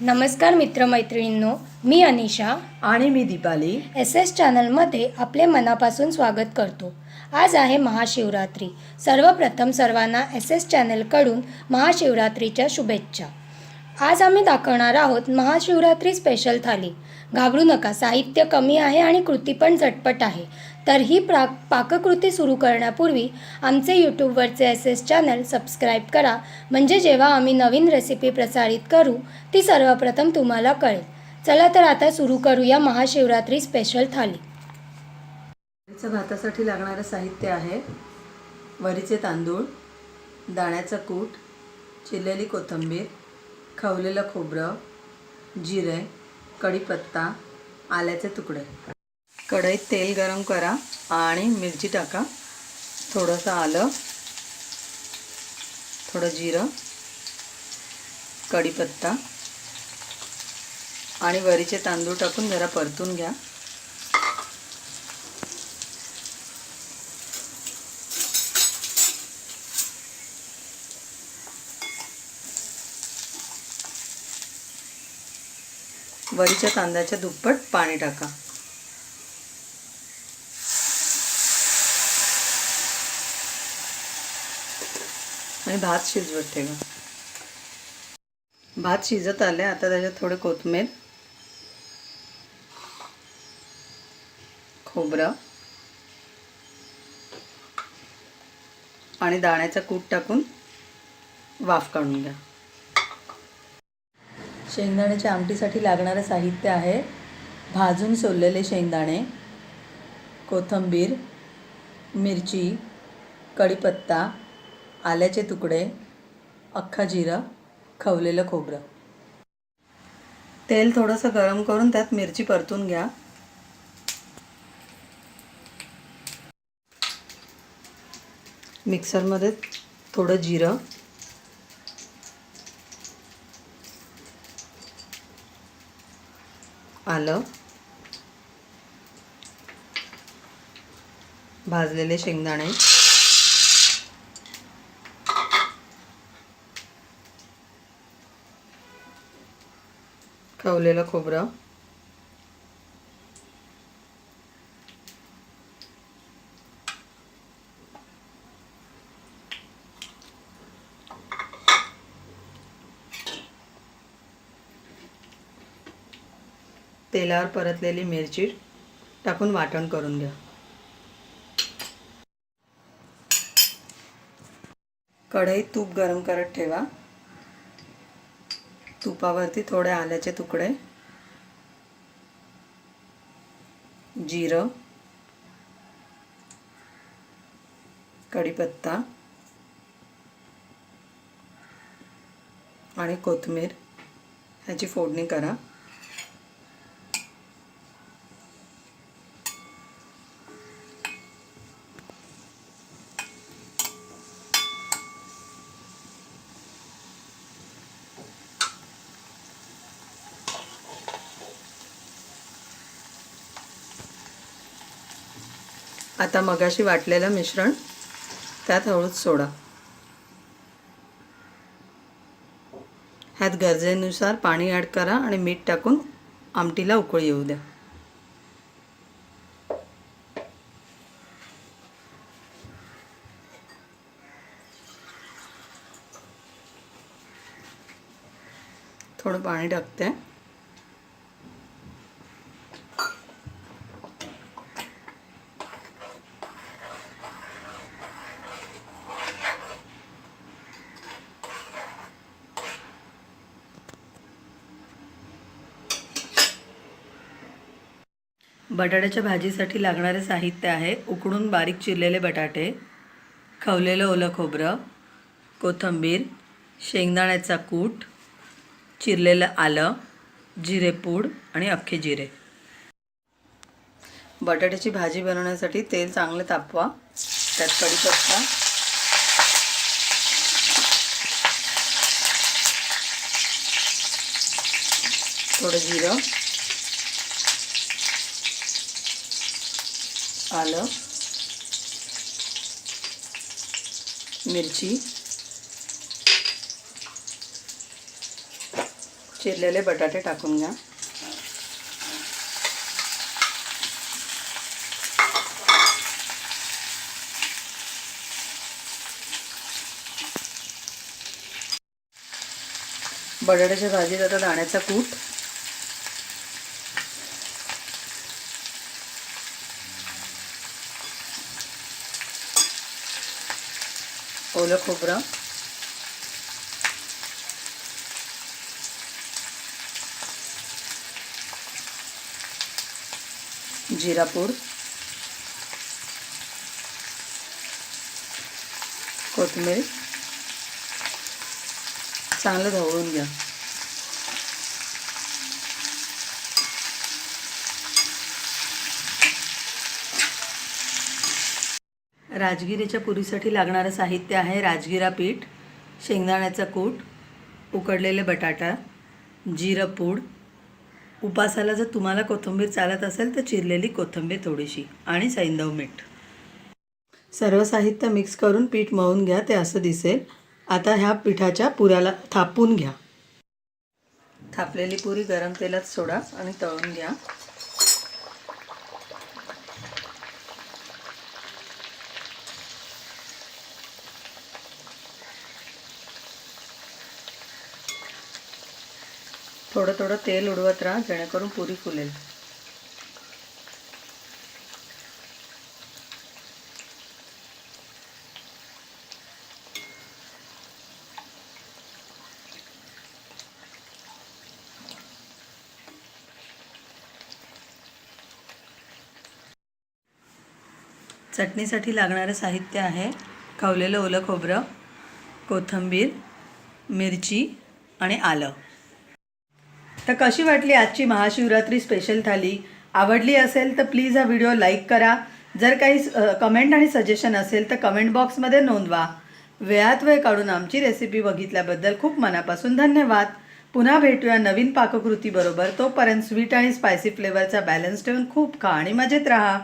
नमस्कार मित्रमैत्रिणींनो मी अनिशा. आणि मी Deepali. S S चॅनलमध्ये आपले मनापासून स्वागत करतो. आज आहे महाशिवरात्री. सर्वप्रथम सर्वांना एस एस चॅनलकडून महाशिवरात्रीच्या शुभेच्छा. आज आम्ही दाखवणार आहोत महाशिवरात्री स्पेशल थाली. घाबरू नका साहित्य कमी आहे आणि कृती पण झटपट आहे. तर ही प्रा पाककृती सुरू करण्यापूर्वी आमचे यूट्यूबवरचे एस एस चॅनल सबस्क्राईब करा. म्हणजे जेव्हा आम्ही नवीन रेसिपी प्रसारित करू ती सर्वप्रथम तुम्हाला कळेल. चला तर आता सुरू करूया महाशिवरात्री स्पेशल थाली. वरीचं भातासाठी लागणारं साहित्य आहे वरीचे तांदूळ दाण्याचं कूट चिरलेली कोथिंबीर खवलेलं खोबरं जिरे कढीपत्ता आल्याचे तुकडे. कढईत तेल गरम करा आणि मिरची टाका. थोडंसं आलं. थोडं जिरं. कढीपत्ता. आणि वरीचे तांदूळ टाकून जरा परतून घ्या. वरीच्या तांदळाच्या दुप्पट पाणी टाका. आणि भात शिजवत ठेवा भात शिजत आले आता त्याच्यात थोडे कोथमीर खोबरं आणि दाण्याचा कूट टाकून वाफ काढून घ्या. शेंगदाण्याच्या आमटीसाठी लागणारं साहित्य आहे भाजून सोललेले शेंगदाणे कोथिंबीर मिरची कढीपत्ता आल्याचे तुकडे अख्खा जिरा खवलेलं खोबरं. तेल थोडंसं गरम करून त्यात मिरची परतून घ्या. मिक्सरमध्ये थोडं जिरं. आलं. भाजलेले शेंगदाणे. खवलेलं खोबरं. तेलावर परतलेली मिरची टाकून वाटण करून घ्या. कढईत तूप गरम करत ठेवा. तुपावरती थोडे आल्याचे तुकडे. जिरं. कढीपत्ता. आणि कोथिंबीर. ह्याची फोडणी करा. आता मगाशी वाटलेलं मिश्रण त्यात हळूच सोडा. ह्यात गरजेनुसार पाणी ॲड करा आणि मीठ टाकून आमटीला उकळी येऊ द्या. थोडं पाणी टाकते. बटाट्याच्या भाजीसाठी लागणारे साहित्य आहे. उकडून बारीक चिरलेले बटाटे खवलेलं ओलं खोबरं कोथिंबीर शेंगदाण्याचा कूट चिरलेलं आलं जिरेपूड आणि अख्खे जिरे. बटाट्याची भाजी बनवण्यासाठी तेल चांगलं तापवा. त्यात कढीपत्ता. थोडं जिरं. आलं. मिरची. चिरलेले बटाटे टाकून घ्या. बटाट्याच्या भाजीत आता दाण्याचा कूट. ओलं खोबरं. जिरापूर कोथिंबीर. चांगलं ढवळून घ्या. राजगिरीच्या पुरीसाठी लागणारं साहित्य आहे राजगिरा पीठ शेंगदाण्याचा कूट उकडलेले बटाटा जिरं पूड. उपासाला जर तुम्हाला कोथिंबीर चालत असेल तर चिरलेली कोथिंबीर थोडीशी आणि सैंदव मीठ. सर्व साहित्य मिक्स करून पीठ मळून घ्या ते असं दिसेल. आता ह्या पिठाच्या पुऱ्याला थापून घ्या. थापलेली पुरी गरम तेलात सोडा आणि तळून घ्या. थोडं थोडं तेल उडवत राहा जेणेकरून पुरी फुलेल. चटणीसाठी लागणारं साहित्य आहे खवलेलं ओलं खोबरं कोथिंबीर मिरची आणि आलं. तर कशी वाटली आजची महाशिवरात्री स्पेशल थाली? आवडली असेल तर प्लीज हा व्हिडिओ लाईक करा. जर काही कमेंट आणि सजेशन असेल तर कमेंट बॉक्समध्ये नोंदवा. वेळात वेळ काढून आमची रेसिपी बघितल्याबद्दल खूप मनापासून धन्यवाद. पुन्हा भेटूया नवीन पाककृतीबरोबर तोपर्यंत स्वीट आणि स्पायसी फ्लेवरचा बॅलन्स ठेवून खूप खा आणि मजेत राहा.